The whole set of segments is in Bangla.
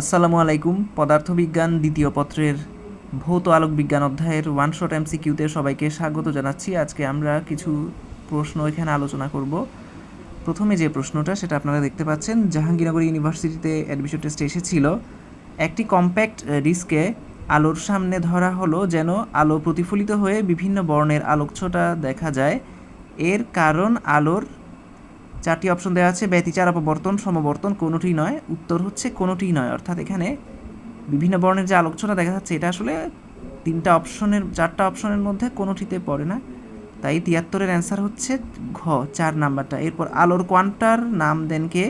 আসসালামু আলাইকুম। পদার্থবিজ্ঞান দ্বিতীয় পত্রের ভৌত আলোক বিজ্ঞান অধ্যায়ের ওয়ান শট এমসিকিউতে সবাইকে স্বাগত জানাচ্ছি। আজকে আমরা কিছু প্রশ্ন এখানে আলোচনা করব। প্রথমে যে প্রশ্নটা, সেটা আপনারা দেখতে পাচ্ছেন। জাহাঙ্গীরনগর ইউনিভার্সিটিতে অ্যাডমিশন টেস্টে এসেছিল। একটি কম্প্যাক্ট ডিস্কে আলোর সামনে ধরা হলো যেন আলো প্রতিফলিত হয়ে বিভিন্ন বর্ণের আলোকছটা দেখা যায়। এর কারণ আলোর চারটি অপশন দেওয়া আছে, ব্যতিচার, অপবর্তন, সমবর্তন, কোনোটি নয়। উত্তর হচ্ছে কোনোটি নয়। অর্থাৎ এখানে বিভিন্ন বর্ণের যে আলোকছটা দেখা যাচ্ছে, এটা আসলে তিনটা অপশনের, চারটা অপশনের মধ্যে কোনোটিতে পড়ে না। তাই তিয়াত্তরের অ্যান্সার হচ্ছে ঘ, চার নাম্বারটা। এরপর আলোর কোয়ান্টার নাম দেন কে?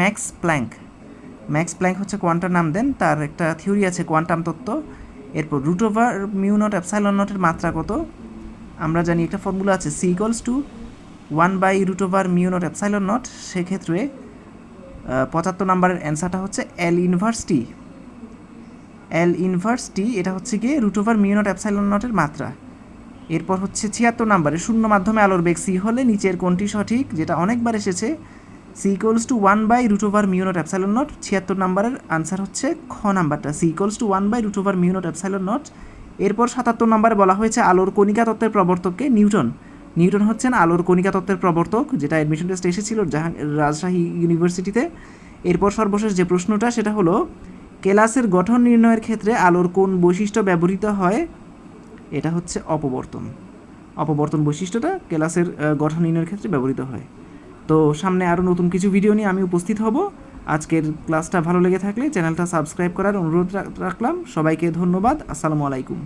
Max Planck. ম্যাক্স প্ল্যাঙ্ক হচ্ছে কোয়ান্টার নাম দেন, তার একটা থিওরি আছে কোয়ান্টাম তত্ত্ব। এরপর root over mu naught epsilon নটের মাত্রা কত? আমরা জানি একটা ফর্মুলা আছে, C equals to one by root over mu naught epsilon naught, সেক্ষেত্রে পঁচাত্তর নাম্বারের অ্যান্সারটা হচ্ছে এল ইনভার্সটি এল ইনভার্সটি এটা হচ্ছে গিয়ে root over mu naught epsilon নটের মাত্রা। এরপর হচ্ছে ছিয়াত্তর নাম্বারে শূন্য মাধ্যমে আলোর বেগ সি হলে নিচের কোনটি সঠিক, যেটা অনেকবার এসেছে C equals to one by root over mu naught epsilon naught ছিয়াত্তর নাম্বারের আনসার হচ্ছে খ নাম্বারটা C equals to one by root over mu naught epsilon naught এরপর সাতাত্তর নাম্বারে বলা হয়েছে আলোর কণিকা তত্ত্বের প্রবর্তককে নিউটন। নিউটন হচ্ছেন আলোর কণিকা তত্ত্বের প্রবর্তক, যেটা অ্যাডমিশন টেস্ট এসেছিল জাহাং রাজশাহী ইউনিভার্সিটিতে এরপর সর্বশেষ যে প্রশ্নটা, সেটা হলো, কেলাসের গঠন নির্ণয়ের ক্ষেত্রে আলোর কোন বৈশিষ্ট্য ব্যবহৃত হয়, এটা হচ্ছে অপবর্তন। অপবর্তন বৈশিষ্ট্যটা ক্লাসের গঠন নির্ণয়ের ক্ষেত্রে ব্যবহৃত হয়। তো সামনে আরও নতুন কিছু ভিডিও নিয়ে আমি উপস্থিত হব। আজকের ক্লাসটা ভালো লেগে থাকলে চ্যানেলটা সাবস্ক্রাইব করার অনুরোধ রাখলাম। সবাইকে ধন্যবাদ। আসসালামু আলাইকুম।